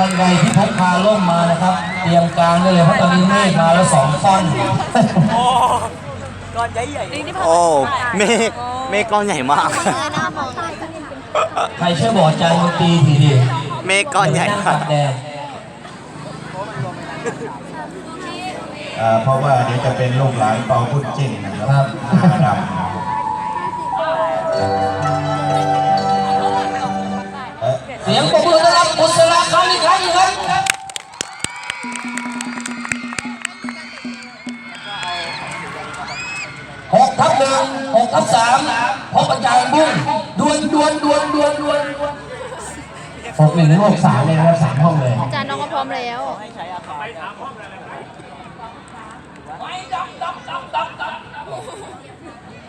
ท่านใดที่พกพาล่มมานะครับ เตรียมกลางได้เลยเพราะตอนนี้เมฆมาแล้วสองฟ่อนโอ้เมฆเมฆก้อนใหญ่มากใครช่วยบอกอาจารย์ดนตรีทีดิเมฆก้อนใหญ่นั่งมาตักดแดดอ่าเพราะว่าเดี๋ยวจะเป็นลูกหลานเปาพุทธจิ้นนะครับมาดำเอ่อเสียงปรบมือต้อนรับบุ หกทับหนึ่งหกทับสามพบอาจารย์บุ้งดวนดวนดวนดวนดวนหกหนึ่งถึงหกสามเลยนะครับสามห้องเลยอาจารย์น้องก็พร้อมแล้ว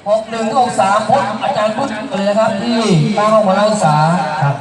หกหนึ่งหกสามพบอาจารย์พุทธเลยนะครับที่ตั้งห้องมาลักษาครับ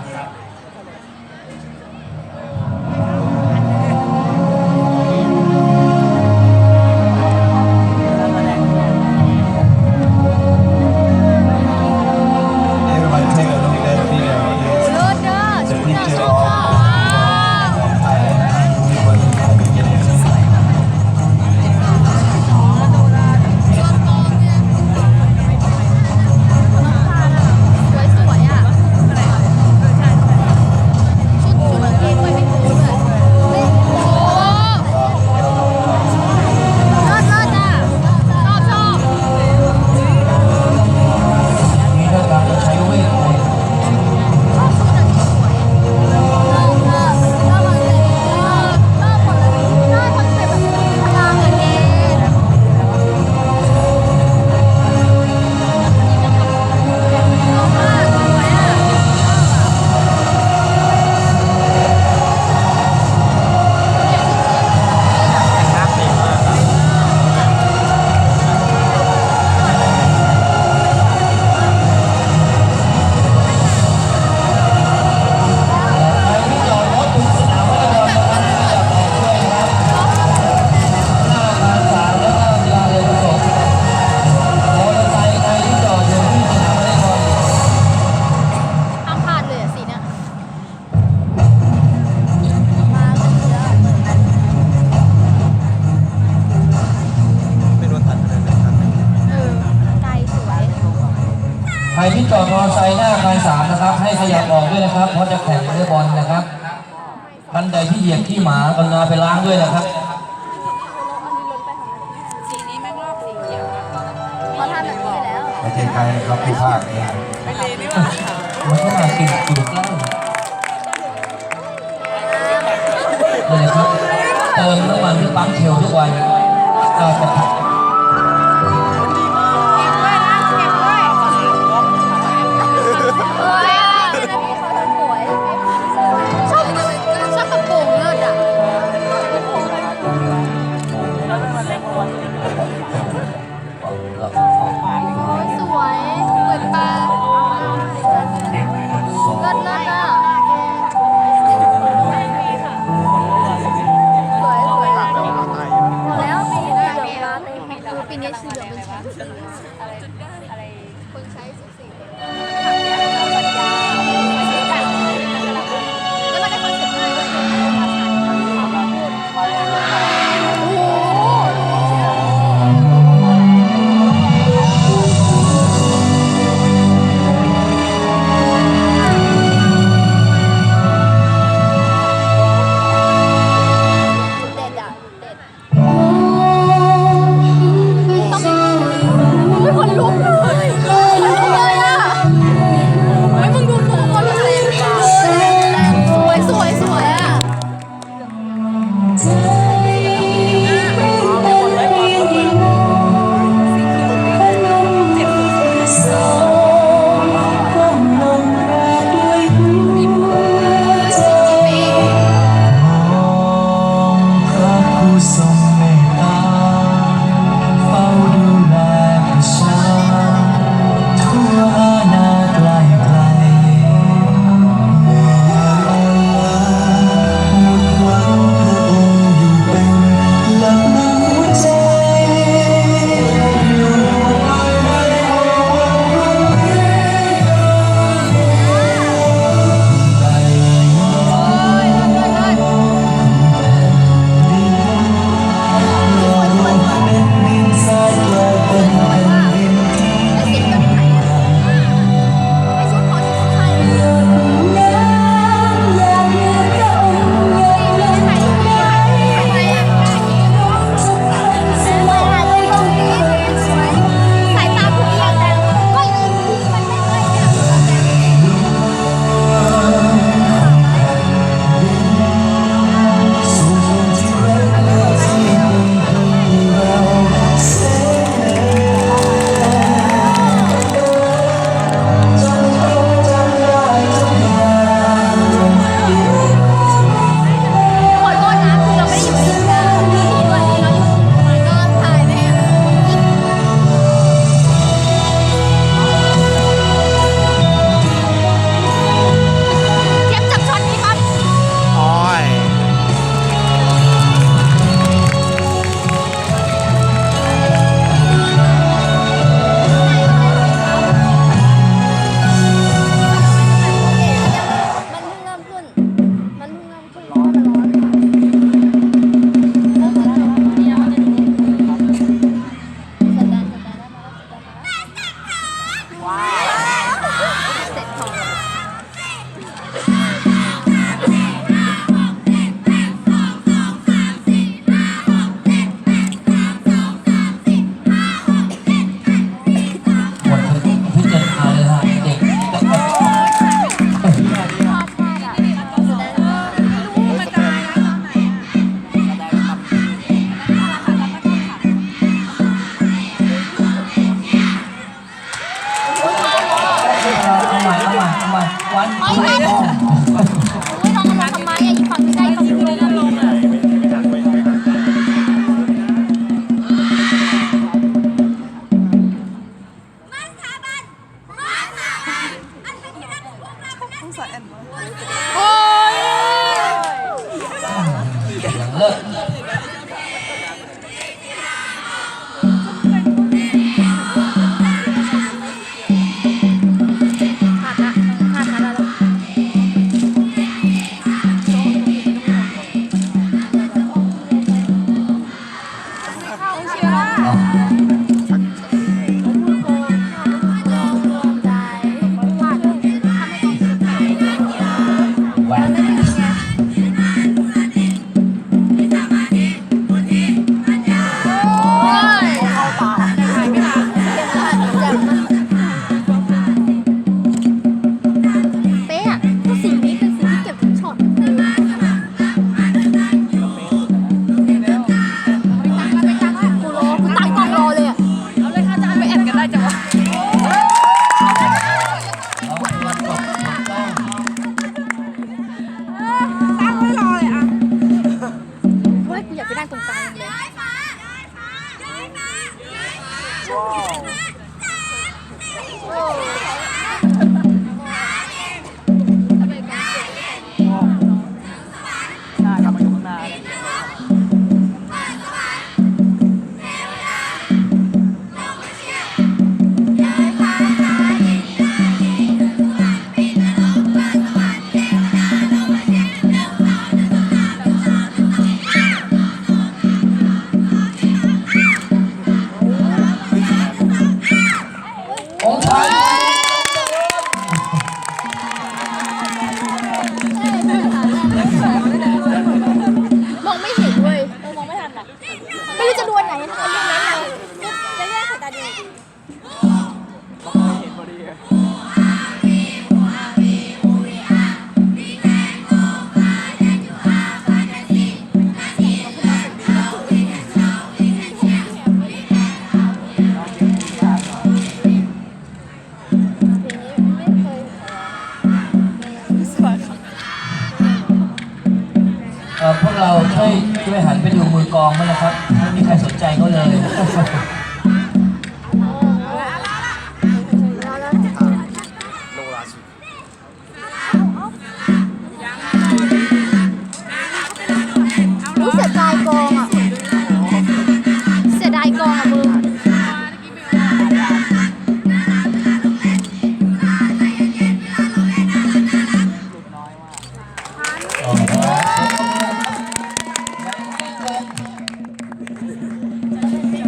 านใดที่เหยียบขี้หมากรุณาไปล้างด้วยนะครับเพราะท่านแบบนี้แล้วไม่ใช่ใครนะครับผู้ภาคเองมันก็มากินจุดแล้วนี่นะครับเติมน้ำมันที่ปั๊มเชลทุกวันก็จะ 好。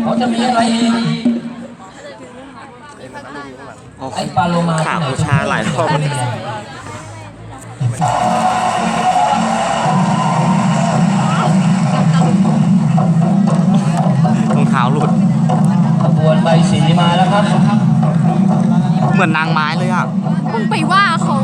เขาจะมีอะไรอ๋อไอ้ปลาโลมาข่าวบูชาหลายรอรองเท้าหลุด ขบวนใบสีมาแล้วครับ เหมือนนางไม้เลยอะ มึงไปว่าเขา